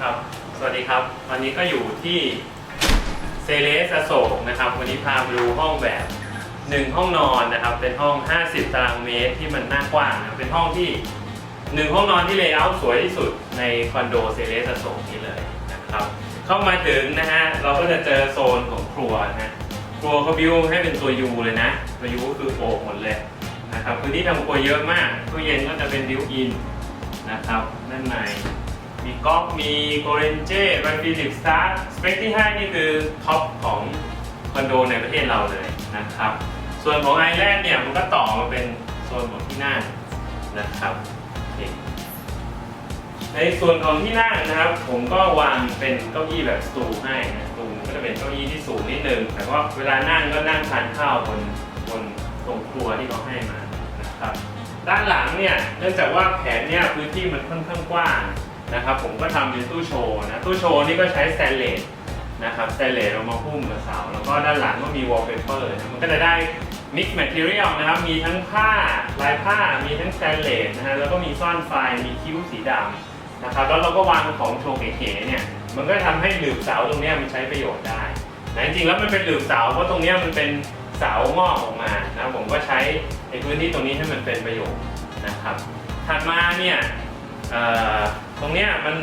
ครับ สวัสดีครับ วันนี้ก็อยู่ที่เซเลสโศกนะครับ วันนี้พามาดูห้องแบบหนึ่งห้องนอนนะครับ เป็นห้อง 50 ตารางเมตรที่มันน่ากว้างนะเป็นห้องที่หนึ่งห้องนอนที่เลเยอร์สวยที่สุดในคอนโดเซเลสโศกนี้เลยนะครับ เข้ามาถึงนะฮะ เราก็จะเจอโซนของครัวนะฮะครัวเขาบิวให้เป็นตัวยูเลยนะตัวยูก็คือโอ่งหมดเลยนะครับ พื้นที่ทำครัวเยอะมากตู้เย็นก็จะเป็นบิวอินนะครับ ด้านใน มีก๊อกมีโกเรนเจแบรนฟิลิปสตาร์สเปคที่ให้นี่คือท็อปของคอนโดในประเทศเราเลยนะครับ ส่วนของไอแลนด์เนี่ยมันก็ต่อมาเป็นโซนของที่นั่งนะครับ ในส่วนของที่นั่งนะครับ ผมก็วางเป็นเก้าอี้แบบสตูให้นะสตูก็จะเป็นเก้าอี้ที่สูงนิดนึง แต่ว่าเวลานั่งก็นั่งทานข้าวบนบนตรงครัวที่เขาให้มานะครับ ด้านหลังเนี่ยเนื่องจากว่าแผนเนี่ยพื้นที่มันค่อนข้างกว้าง นะครับผมก็ทำเป็นตู้โชว์นะตู้โชว์นี่ก็ใช้สแตนเลสนะครับสแตนเลสเอามาหุ้มกับเสาแล้วก็ด้านหลังก็มีวอลเปเปอร์มันก็จะได้มิกซ์แมทเทียลนะครับมีทั้งผ้าลายผ้ามีทั้งสแตนเลสนะฮะแล้วก็มีซ่อนไฟมีคิ้วสีดำนะครับแล้วเราก็วางของโชว์เก๋ๆเนี่ยมันก็ทำให้หลืบเสาตรงนี้มันใช้ประโยชน์ได้นะจริงๆแล้วมันเป็นหลืบเสาเพราะตรงนี้มันเป็นเสางอกออกมานะผมก็ใช้ในพื้นที่ตรงนี้ให้มันเป็นประโยชน์นะครับถัดมาเนี่ย ตรงเนี้ยมัน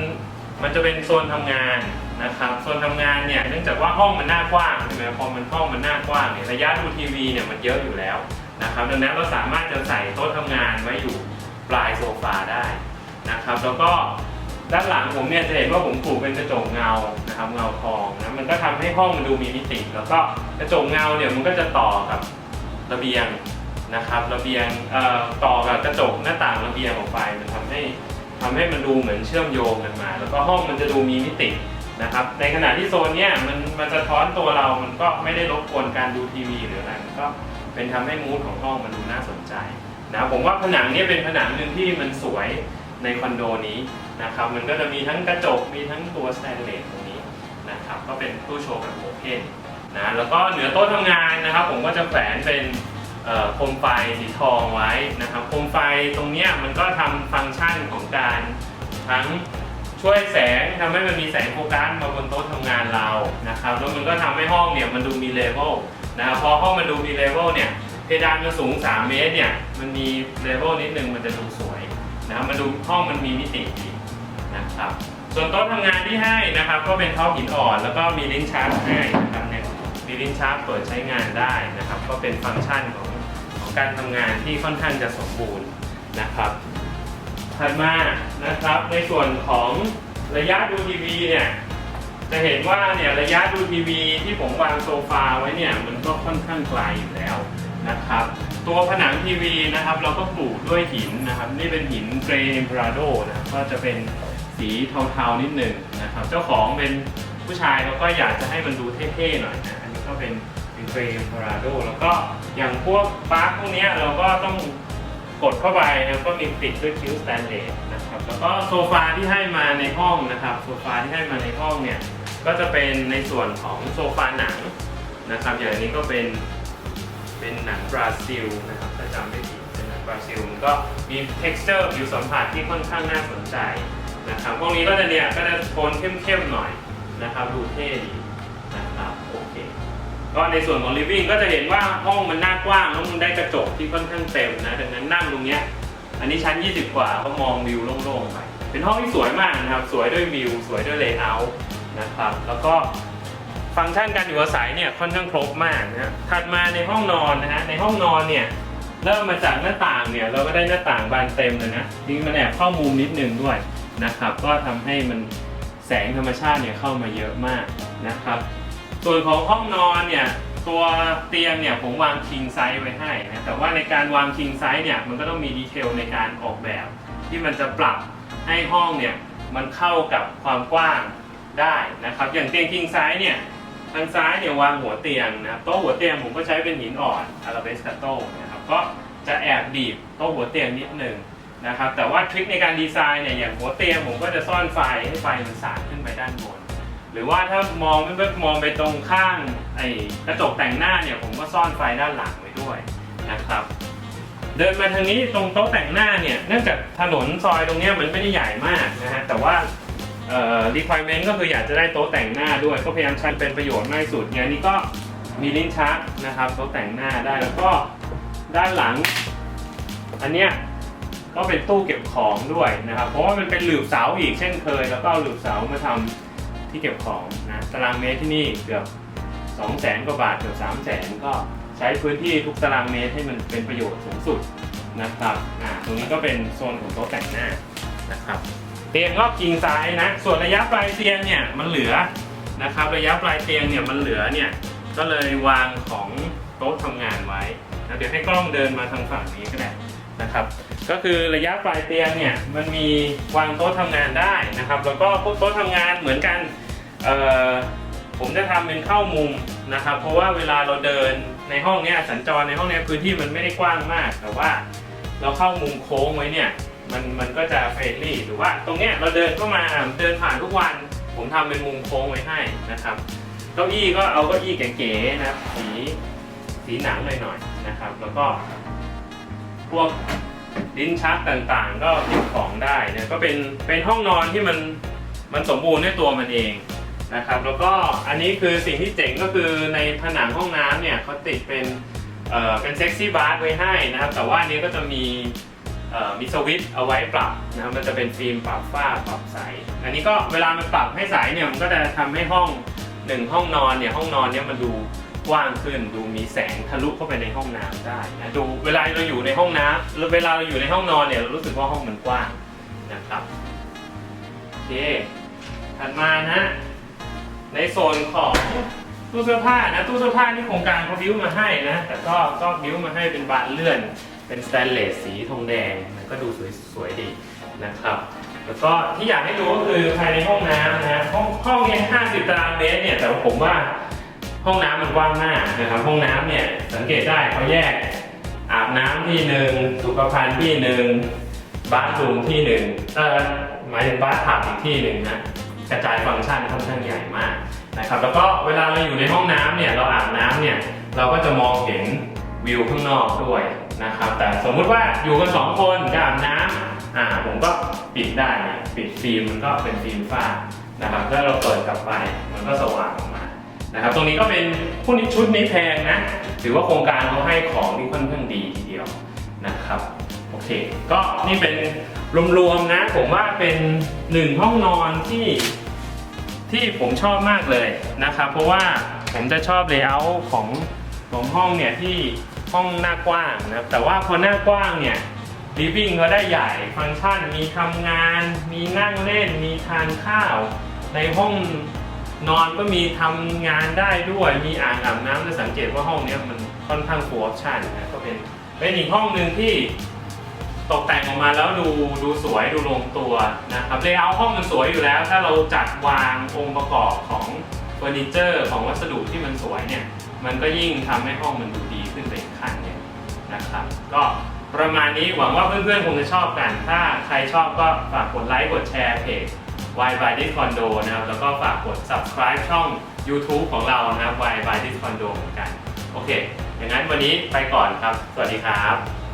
มันจะเป็นโซนทำงานนะครับโซนทำงานเนี่ยเนื่องจากว่าห้องมันหน้ากว้างใช่ไหมพอมันห้องมันหน้ากว้างเนี่ยระยะดูทีวีเนี่ยมันเยอะอยู่แล้วนะครับดังนั้นเราสามารถจะใส่โต๊ะทำงานไว้อยู่ปลายโซฟาได้นะครับแล้วก็ด้านหลังผมเนี่ยจะเห็นว่าผมปลูกเป็นกระจกเงานะครับเงาทองนะมันก็ทำให้ห้องมันดูมีมิติแล้วก็กระจกเงาเนี่ยมันก็จะต่อกับระเบียงนะครับระเบียงเอ่อต่อกับกระจกหน้าต่างระเบียงออกไปมันทำให้ ทำให้มันดูเหมือนเชื่อมโยงกันมา แล้วก็ห้องมันจะดูมีมิตินะครับ ในขณะที่โซนเนี้ยมันมันจะท้อนตัวเรา มันก็ไม่ได้รบกวนการดูทีวีหรืออะไรมันก็เป็นทำให้มูดของห้องมันดูน่าสนใจนะผมว่าผนังเนี้เป็นผนังหนึ่งที่มันสวยในคอนโดนี้นะครับมันก็จะมีทั้งกระจกมีทั้งตัวสแตนเลสตรงนี้นะครับก็เป็นตู้โชว์แบบโอเพนนะแล้วก็เหนือโต๊ะทำงานนะครับ ผมก็จะแขวนเป็น โคมไฟสีทองไว้นะครับโคมไฟตรงนี้มันก็ทำฟังก์ชันของการทั้งช่วยแสงทำให้มันมีแสงโฟกัสมาบนโต๊ะทำงานเรานะครับแล้วมันก็ทำให้ห้องเนี่ยมันดูมีเลเวลนะครับพอห้องมันดูมีเลเวลเนี่ยเพดานมันสูง 3 เมตรเนี่ยมันมีเลเวลนิดนึงมันจะดูสวยนะครับมันดูห้องมันมีมิติดีนะครับส่วนโต๊ะทำงานที่ให้นะครับ ก็เป็นเท็อปหินอ่อน แล้วก็มีลิ้นชักให้นะครับ ลิ้นชักเปิดใช้งานได้นะครับ ก็เป็นฟังก์ชันของของการทำงานที่ค่อนข้างจะสมบูรณ์นะครับถัดมานะครับในส่วนของระยะดูทีวีเนี่ยจะเห็นว่าเนี่ยระยะดูทีวีที่ผมวางโซฟาไว้เนี่ยมันก็ค่อนข้างไกลอยู่แล้วนะครับ ตัวผนังทีวีนะครับเราก็ปลูกด้วยหินนะครับ นี่เป็นหินเกรนพราโดนะครับก็จะเป็นสีเทาๆนิดหนึ่งนะครับ เจ้าของเป็นผู้ชายเราก็อยากจะให้มันดูเท่ๆหน่อยนะ ก็เป็นเป็นเฟรมพาราโดแล้วก็อย่างพวกปลั๊กพวกนี้เราก็ต้องกดเข้าไปนะก็มีติดด้วยคิ้วสแตนเลสนะครับแล้วก็โซฟาที่ให้มาในห้องนะครับโซฟาที่ให้มาในห้องเนี่ยก็จะเป็นในส่วนของโซฟาหนังนะครับอย่างนี้ก็เป็นเป็นหนังบราซิลนะครับถ้าจำไม่ผิดเป็นหนังบราซิลมันก็มี texture ผิวสัมผัสที่ค่อนข้างน่าสนใจนะครับพวกนี้ก็จะเนี่ยก็จะโทนเข้มๆหน่อยนะครับดูเท่ดีนะครับโอเค ก็ในส่วนของ living ก็จะเห็นว่าห้องมันน่ากว้างแล้วมันได้กระจกที่ค่อนข้างเต็มนะดังนั้นนั่งตรงเนี้ยอันนี้ชั้น 20 กว่าก็มองวิวโล่งๆไปเป็นห้องที่สวยมากนะครับ สวยด้วยวิว สวยด้วยเลเยอร์นะครับ แล้วก็ฟังก์ชันการอยู่อาศัยเนี่ยค่อนข้างครบมากนะถัดมาในห้องนอนนะฮะในห้องนอนเนี่ยเริ่มมาจากหน้าต่างเนี่ยเราก็ได้หน้าต่างบานเต็มเลยนะจริงมันแอบเข้ามุมนิดนึงด้วยนะครับ ก็ทำให้มันแสงธรรมชาติเนี่ยเข้ามาเยอะมากนะครับ ส่วนของห้องนอนเนี่ยตัวเตียงเนี่ยผมวาง king size ไว้ให้นะแต่ว่าในการวาง king size เนี่ยมันก็ต้องมีดีเทลในการออกแบบ ที่มันจะปรับให้ห้องเนี่ยมันเข้ากับความกว้างได้นะครับอย่างเตียง king size เนี่ยทางซ้ายเนี่ยวางหัวเตียงนะโต๊ะหัวเตียงผมก็ใช้เป็นหินอ่อนอาราเบสคาโตนะครับก็จะแอบดีบโต๊ะหัวเตียงนิดหนึ่งนะครับแต่ว่าทริคในการดีไซน์เนี่ยอย่างหัวเตียงผมก็จะซ่อนไฟให้ไฟมันสาดขึ้นไปด้านบน หรือว่าถ้ามองไม่มองไปตรงข้างไอ้กระจกแต่งหน้าเนี่ยผมก็ซ่อนไฟด้านหลังไว้ด้วยนะครับ เดินมาทางนี้ตรงโต๊ะแต่งหน้าเนี่ยเนื่องจากถนนซอยตรงเนี้ยมันไม่ได้ใหญ่มากนะฮะแต่ว่าเอ่อ requirement ก็คืออยากจะได้โต๊ะแต่งหน้าด้วยก็พยายามใช้เป็นประโยชน์มากที่สุดงานนี้ก็มีลิ้นชักนะครับโต๊ะแต่งหน้าได้แล้วก็ด้านหลัง อันเนี้ยก็เป็นตู้เก็บของด้วยนะครับ เพราะว่ามันเป็นหลืบเสาอีกเช่นเคย แล้วก็หลืบเสามาทำ ที่เก็บของนะตารางเมตรที่นี่เกือบ2 0 0แสนกว่าบาทเกือบ3 0 0แสนก็ใช้พื้นที่ทุกตารางเมตรให้มันเป็นประโยชน์สูงสุดนะครับอ่าตรงนี้ก็เป็นโซนของโต๊ะแต่งหน้านะครับเตียงก็กิงไซส์นะ ส่วนระยะปลายเตียงเนี่ยมันเหลือนะครับระยะปลายเตียงเนี่ยมันเหลือเนี่ยก็เลยวางของโต๊ะทำงานไว้นะเดี๋ยวให้กล้องเดินมาทางฝั่งนี้ก็ได้นะครับก็คือระยะปลายเตียงเนี่ยมันมีวางโต๊ะทำงานได้นะครับ แล้วก็พวกโต๊ะทำงานเหมือนกัน ผมจะทำเป็นเข้ามุมนะครับ เพราะว่าเวลาเราเดินในห้องเนี้ยสัญจรในห้องเนี้ยพื้นที่มันไม่ได้กว้างมาก แต่ว่าเราเข้ามุมโค้งไว้เนี่ยมันมันก็จะเฟรนลี่หรือว่าตรงเนี้ยเราเดินเข้ามาเดินผ่านทุกวัน ผมทำเป็นมุมโค้งไว้ให้นะครับเก้าอี้ก็เอาเก้าอี้เก๋ๆนะครับสีสีหนังหน่อยๆนะครับ แล้วก็พวกลิ้นชักต่างๆ ก็เก็บของได้เนะก็เป็นเป็นห้องนอนที่มันมันสมบูรณ์ด้วยตัวมันเอง นะครับ แล้วก็อันนี้คือสิ่งที่เจ๋งก็คือในผนังห้องน้ำเนี่ยเขาติดเป็นเอ่อเป็นเซ็กซี่บาร์ไว้ให้นะครับ แต่ว่าอันนี้ก็จะมีเอ่อมีสวิตช์เอาไว้ปรับนะครับมันจะเป็นฟิล์มปรับฝ้าปรับใส อันนี้ก็เวลามันปรับให้ใสเนี่ยมันก็จะทำให้ห้องหนึ่งห้องนอนเนี่ยห้องนอนเนี่ยมันดูกว้างขึ้น ดูมีแสงทะลุเข้าไปในห้องน้ำได้นะดูเวลาเราอยู่ในห้องน้ำแล้วเวลาเราอยู่ในห้องนอนเนี่ยเรารู้สึกว่าห้องมันกว้างนะครับโอเคถัดมานะ ในโซนของตู้เสื้อผ้านะตู้เสื้อผ้านี่โครงการเขาบิ้วมาให้นะ แต่ก็ก็บิ้วมาให้เป็นบานเลื่อน เป็นสแตนเลสสีทองแดงนะก็ดูสวยสวยดีนะครับ แล้วก็ที่อยากให้ดูก็คือภายในห้องน้ำนะห้องห้องเนี่ย50ตารางเมตรเนี่ยแต่ว่าผมว่าห้องน้ำมันกว้างมากนะครับห้องน้ำเนี่ยสังเกตได้เขาแยกอาบน้ำที่หนึ่งสุขภัณฑ์ที่หนึ่งบ้านรูมที่หนึ่งเออหมายถึงบ้านถับอีกที่หนึ่งนะ กระจายฟังก์ชันค่อนข้างใหญ่มากนะครับ แล้วก็เวลาเราอยู่ในห้องน้ำเนี่ยเราอาบน้ำเนี่ยเราก็จะมองเห็นวิวข้างนอกด้วยนะครับ แต่สมมุติว่าอยู่กันสองคนจะอาบน้ำอ่าผมก็ปิดได้นะปิดฟิล์มมันก็เป็นฟิล์มฝ้านะครับถ้าเราเปิดกลับไปมันก็สว่างออกมานะครับ ตรงนี้ก็เป็นผู้นี้ชุดนี้แพงนะ ถือว่าโครงการเขาให้ของที่ค่อนข้างดีทีเดียวนะครับ โอเค ก็นี่เป็นรวมๆนะ ผมว่าเป็นหนึ่งห้องนอนที่ที่ผมชอบมากเลยนะครับ เพราะว่าผมจะชอบเลเยอร์ของของห้องเนี่ยที่ห้องหน้ากว้างนะแต่ว่าพอหน้ากว้างเนี่ยลิฟวิ่งก็ได้ใหญ่ฟังก์ชันมีทำงาน มีนั่งเล่น มีทานข้าว ในห้องนอนก็มีทำงานได้ด้วย มีอ่างอาบน้ำจะสังเกตว่าห้องเนี้ยมันค่อนข้างฟูลออปชั่นนะก็เป็นเป็นอีกห้องหนึ่งที่ ตกแต่งออกมาแล้วดูดูสวยดูลงตัวนะครับเลเยอร์ห้องมันสวยอยู่แล้ว ถ้าเราจัดวางองค์ประกอบของเฟอร์นิเจอร์ของวัสดุที่มันสวยเนี่ยมันก็ยิ่งทำให้ห้องมันดูดีขึ้นไปอีกขั้นเนี่ยนะครับก็ประมาณนี้หวังว่าเพื่อนๆคงจะชอบกัน ถ้าใครชอบก็ฝากกดไลค์กดแชร์เพจ Y by this condo นะครับ แล้วก็ฝากกด subscribe ช่อง YouTube ของเรานะครับ Y by this condo เหมือนกัน โอเค อย่างนั้นวันนี้ไปก่อนครับ สวัสดีครับ